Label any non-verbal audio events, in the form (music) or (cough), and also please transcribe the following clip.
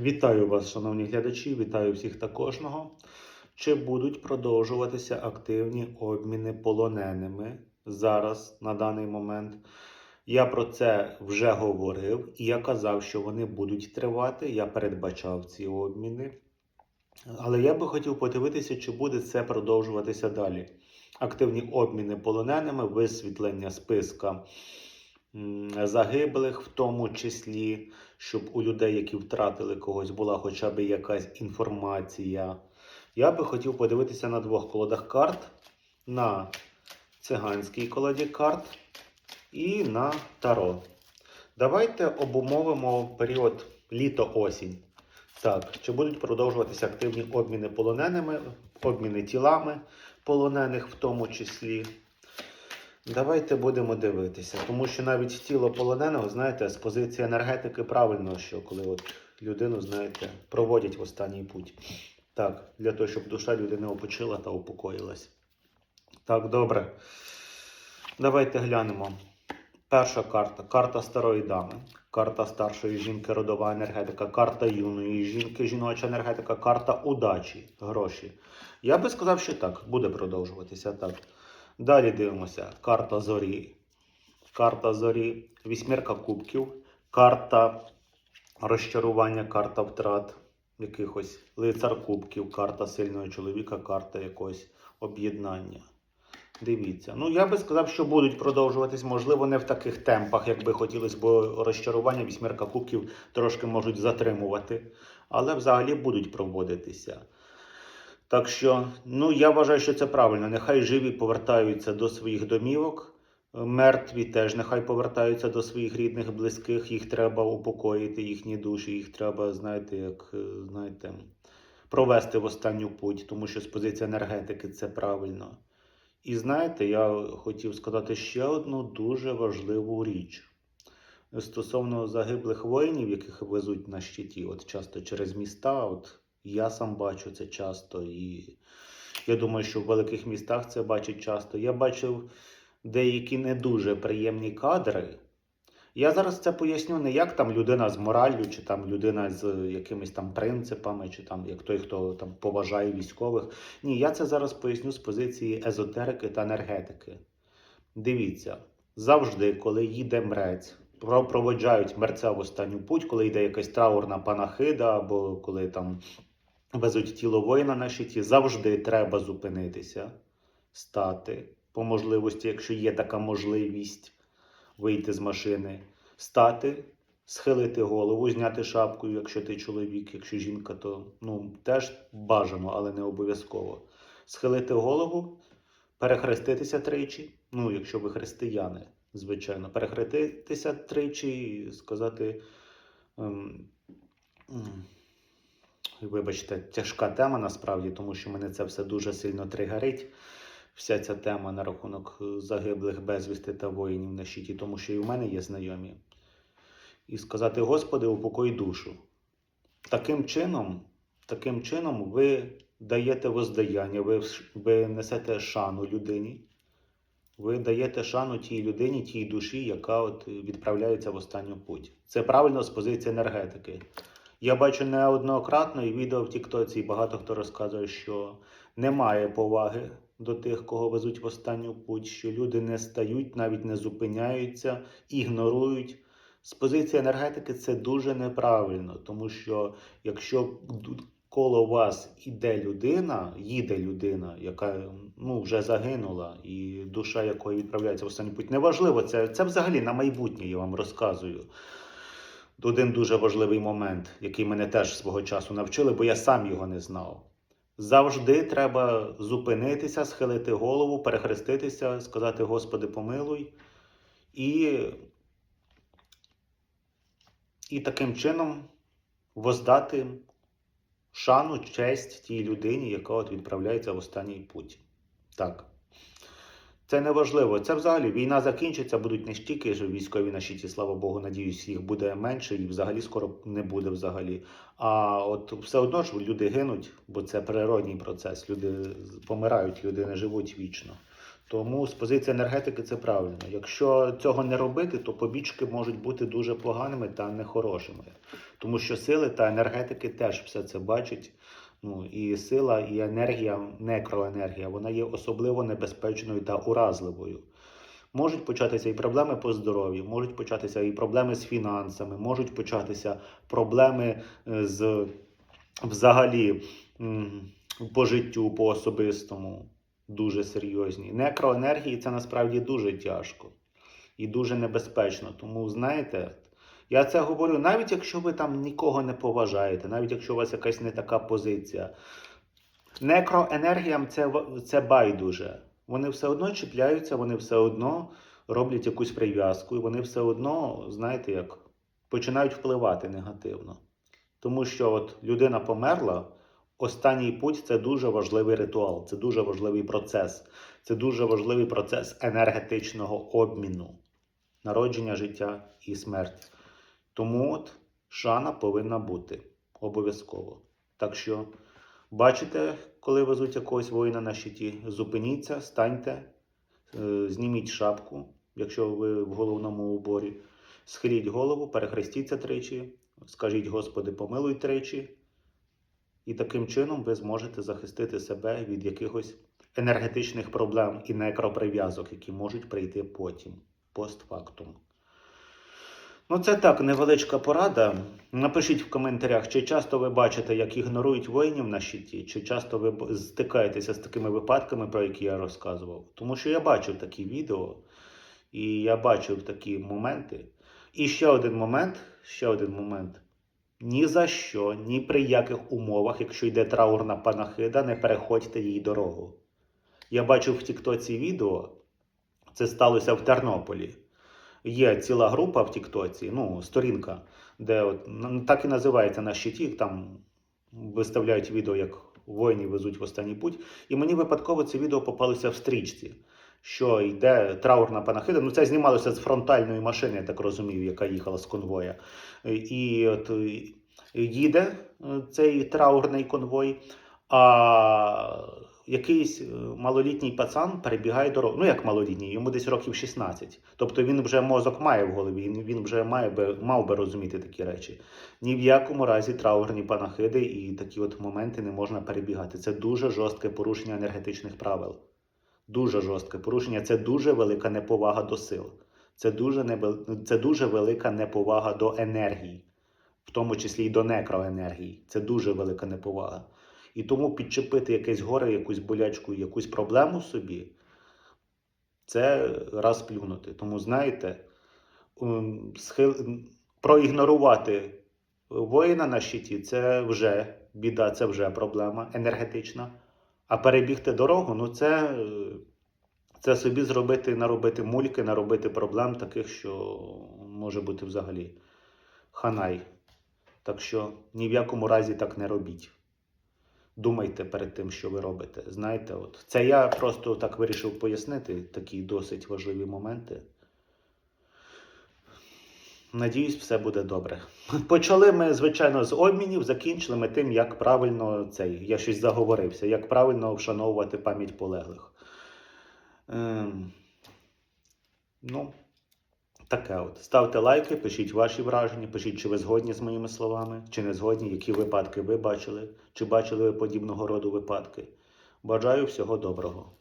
Вітаю вас, шановні глядачі, вітаю всіх та кожного. Чи будуть продовжуватися активні обміни полоненими зараз, на даний момент? Я про це вже говорив, і я казав, що вони будуть тривати. Я передбачав ці обміни. Але я би хотів подивитися, чи буде це продовжуватися далі. Активні обміни полоненими, висвітлення списка загиблих, в тому числі, щоб у людей, які втратили когось, була хоча б якась інформація. Я би хотів подивитися на двох колодах карт: на циганській колоді карт і на таро. Давайте обумовимо період літо-осінь. Так, чи будуть продовжуватися активні обміни полоненими, обміни тілами полонених в тому числі. Давайте будемо дивитися, тому що навіть тіло полоненого, знаєте, з позиції енергетики правильно, що коли от людину, знаєте, проводять в останній путь. Так, для того, щоб душа людини опочила та упокоїлась. Так, добре. Давайте глянемо. Перша карта карта старої дами, карта старшої жінки, родова енергетика, карта юної жінки, жіноча енергетика, карта удачі, гроші. Я би сказав, що так, буде продовжуватися так. Далі дивимося. Карта зорі. Карта зорі, вісьмірка кубків, карта розчарування, карта втрат якихось лицар кубків, карта сильного чоловіка, карта якогось об'єднання. Дивіться. Ну, я би сказав, що будуть продовжуватись, можливо, не в таких темпах, як би хотілося, бо розчарування вісьмірка кубків трошки можуть затримувати, але взагалі будуть проводитися. Так що, ну я вважаю, що це правильно. Нехай живі повертаються до своїх домівок, мертві теж нехай повертаються до своїх рідних, близьких. Їх треба упокоїти, їхні душі, їх треба, знаєте, як е, знаєте, провести в останню путь, тому що з позиції енергетики це правильно. І знаєте, я хотів сказати ще одну дуже важливу річ. Стосовно загиблих воїнів, яких везуть на щиті, от часто через міста, от я сам бачу це часто, і я думаю, що в великих містах це бачать часто. Я бачив деякі не дуже приємні кадри. Я зараз це поясню не як там людина з мораллю, чи там людина з якимись там принципами, чи там як той, хто там поважає військових. Ні, я це зараз поясню з позиції езотерики та енергетики. Дивіться, завжди, коли їде мрець, про- проводжають мерця в останню путь, коли йде якась траурна панахида, або коли там везуть тіло воїна на щиті, завжди треба зупинитися, стати по можливості, якщо є така можливість вийти з машини, стати, схилити голову, зняти шапку, якщо ти чоловік, якщо жінка, то ну, теж бажано, але не обов'язково. Схилити голову, перехреститися тричі, ну, якщо ви християни, звичайно, перехреститися тричі і сказати. Ем, Вибачте, тяжка тема насправді, тому що мене це все дуже сильно тригерить. Вся ця тема на рахунок е, загиблих безвісти та воїнів на щиті, тому що і в мене є знайомі. І сказати, Господи, упокой душу. Таким чином, таким чином ви даєте воздаяння, ви, ви несете шану людині, ви даєте шану тій людині, тій душі, яка от відправляється в останню путь. Це правильно з позиції енергетики. Я бачу неоднократно і відео в Тіктоці, і багато хто розказує, що немає поваги до тих, кого везуть в останню путь, що люди не стають, навіть не зупиняються, ігнорують. З позиції енергетики це дуже неправильно, тому що якщо коло вас іде людина, їде людина, яка ну, вже загинула, і душа якої відправляється в останній путь, неважливо, це, це взагалі на майбутнє, я вам розказую. Один дуже важливий момент, який мене теж свого часу навчили, бо я сам його не знав. Завжди треба зупинитися, схилити голову, перехреститися, сказати Господи, помилуй. І, і таким чином воздати шану, честь тій людині, яка от відправляється в останній путь. Так. Це не важливо. Це взагалі війна закінчиться, будуть не стільки ж військові на щиті, слава Богу, надіюсь, їх буде менше і взагалі скоро не буде взагалі. А от все одно ж люди гинуть, бо це природній процес. Люди помирають, люди не живуть вічно. Тому з позиції енергетики це правильно. Якщо цього не робити, то побічки можуть бути дуже поганими та нехорошими. Тому що сили та енергетики теж все це бачать. Ну, і сила, і енергія, некроенергія, вона є особливо небезпечною та уразливою. Можуть початися і проблеми по здоров'ю, можуть початися і проблеми з фінансами, можуть початися проблеми е, з взагалі по життю, по особистому. Дуже серйозні. Некроенергії це насправді дуже тяжко і дуже небезпечно. Тому, знаєте, я це говорю, навіть якщо ви там нікого не поважаєте, навіть якщо у вас якась не така позиція. Некроенергіям це, це байдуже. Вони все одно чіпляються, вони все одно роблять якусь прив'язку, і вони все одно, знаєте, як починають впливати негативно. Тому що от людина померла, останній путь це дуже важливий ритуал, це дуже важливий процес, це дуже важливий процес енергетичного обміну, народження, життя і смерть. Тому от шана повинна бути обов'язково. Так що, бачите, коли везуть якогось воїна на щиті, зупиніться, станьте, е, зніміть шапку, якщо ви в головному уборі, схиліть голову, перехрестіться тричі, скажіть Господи, помилуй тричі, і таким чином ви зможете захистити себе від якихось енергетичних проблем і некроприв'язок, які можуть прийти потім, постфактум. Ну, це так, невеличка порада. Напишіть в коментарях, чи часто ви бачите, як ігнорують воїнів на щиті, чи часто ви стикаєтеся з такими випадками, про які я розказував. Тому що я бачив такі відео, і я бачив такі моменти. І ще один момент, ще один момент. Ні за що, ні при яких умовах, якщо йде траурна панахида, не переходьте їй дорогу. Я бачив в Тіктоці відео, це сталося в Тернополі. Є ціла група в Тіктоці, ну, сторінка, де от, так і називається на щиті, там виставляють відео, як воїни везуть в останній путь. І мені випадково це відео попалося в стрічці, що йде траурна панахида. Ну, це знімалося з фронтальної машини, я так розумію, яка їхала з конвоя. І от їде е, цей траурний конвой, а якийсь е, малолітній пацан перебігає дорогу. Ну, як малолітній, йому десь років 16. Тобто він вже мозок має в голові, він- вже має би, мав би розуміти такі речі. Ні в якому разі траурні панахиди і такі от моменти не можна перебігати. Це дуже жорстке порушення енергетичних правил. Дуже жорстке порушення. Це дуже велика неповага до сил. Це дуже, небе- це дуже велика неповага до енергії, в тому числі й до некроенергії. Це дуже велика неповага. І тому підчепити якесь горе, якусь болячку, якусь проблему собі, це раз плюнути. Тому, знаєте, схил... проігнорувати воїна на щиті це вже біда, це вже проблема енергетична. А перебігти дорогу, ну це, це собі зробити, наробити мульки, наробити проблем таких, що може бути взагалі ханай. Так що ні в якому разі так не робіть. Думайте перед тим, що ви робите. Знаєте, от це я просто так вирішив пояснити такі досить важливі моменти. Надіюсь, все буде добре. (laughs) Почали ми, звичайно, з обмінів, закінчили ми тим, як правильно цей, я щось заговорився, як правильно вшановувати пам'ять полеглих. Ем, ну, таке от. Ставте лайки, пишіть ваші враження, пишіть, чи ви згодні з моїми словами, чи не згодні, які випадки ви бачили, чи бачили ви подібного роду випадки. Бажаю всього доброго.